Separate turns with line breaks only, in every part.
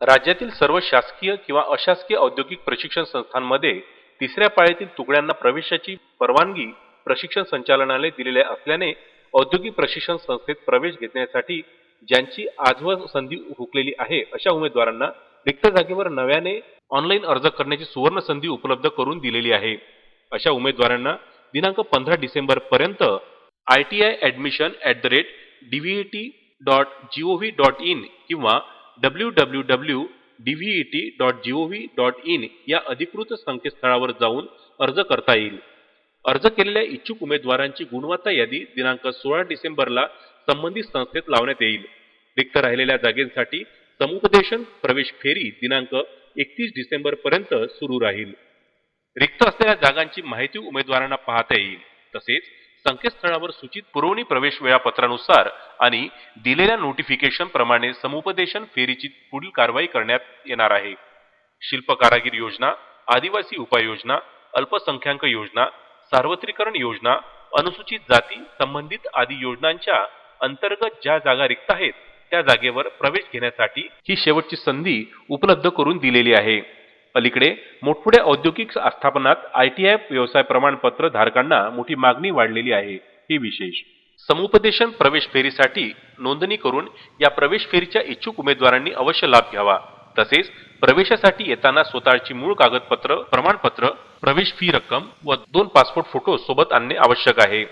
राज्यातील सर्व शासकीय किंवा अशासकीय औद्योगिक प्रशिक्षण संस्थांमध्ये तिसऱ्या पाळीतील तुकड्यांना प्रवेशाची परवानगी प्रशिक्षण संचालनालय दिलेल्या असल्याने औद्योगिक प्रशिक्षण संस्थेत प्रवेश घेण्यासाठी ज्यांची आजवर संधी हुकलेली आहे अशा उमेदवारांना रिक्त जागेवर नव्याने ऑनलाईन अर्ज करण्याची सुवर्ण संधी उपलब्ध करून दिलेली आहे. अशा उमेदवारांना दिनांक पंधरा डिसेंबर पर्यंत I T I admission at the rate DVT dot gov dot in किंवा W W W DVET dot gov dot in या अधिकृत संकेतस्थळावर जाऊन अर्ज करता येईल. अर्ज केलेल्या इच्छुक उमेदवारांची गुणवत्ता यादी दिनांक सोळा डिसेंबरला संबंधित संस्थेत लावण्यात येईल. रिक्त राहिलेल्या जागेसाठी समुपदेशन प्रवेश फेरी दिनांक एकतीस डिसेंबर पर्यंत सुरू राहील. रिक्त असलेल्या जागांची माहिती उमेदवारांना पाहता येईल. तसेच संकेतस्थळावर सूचित पुरवणी प्रवेश वेळापत्रानुसार आणि दिलेल्या नोटिफिकेशन प्रमाणे समुपदेशन फेरीची पुढील कारवाई करण्यात येणार आहे. शिल्प कारागीर योजना आदिवासी उपाययोजना अल्पसंख्याक योजना सार्वत्रिकरण योजना अनुसूचित जाती संबंधित आदी योजनांच्या अंतर्गत ज्या जागा रिक्त आहेत त्या जागेवर प्रवेश घेण्यासाठी ही शेवटची संधी उपलब्ध करून दिलेली आहे. अलीकडे मोठमोठ्या औद्योगिक आस्थापनात आय टी आय व्यवसाय प्रमाणपत्र धारकांना मोठी मागणी वाढलेली आहे. ही विशेष समुपदेशन प्रवेश फेरीसाठी नोंदणी करून या प्रवेश फेरीच्या इच्छुक उमेदवारांनी अवश्य लाभ घ्यावा. तसेच प्रवेशासाठी येताना स्वतःची मूळ कागदपत्र प्रमाणपत्र प्रवेश फी रक्कम व दोन पासपोर्ट फोटो सोबत आणणे आवश्यक आहे.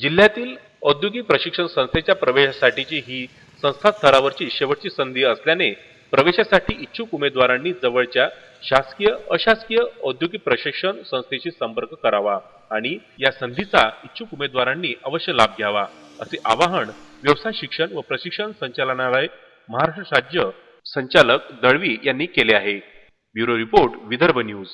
जिल्ह्यातील औद्योगिक प्रशिक्षण संस्थेच्या प्रवेशासाठीची ही संस्था स्तरावरची शेवटची संधी असल्याने प्रवेशासाठी इच्छुक उमेदवारांनी जवळच्या शासकीय अशासकीय औद्योगिक प्रशिक्षण संस्थेशी संपर्क करावा आणि या संधीचा इच्छुक उमेदवारांनी अवश्य लाभ घ्यावा असे आवाहन व्यवसाय शिक्षण व प्रशिक्षण संचालनालय महाराष्ट्र राज्य संचालक दळवी यांनी केले आहे. Bureau report Vidarbha news.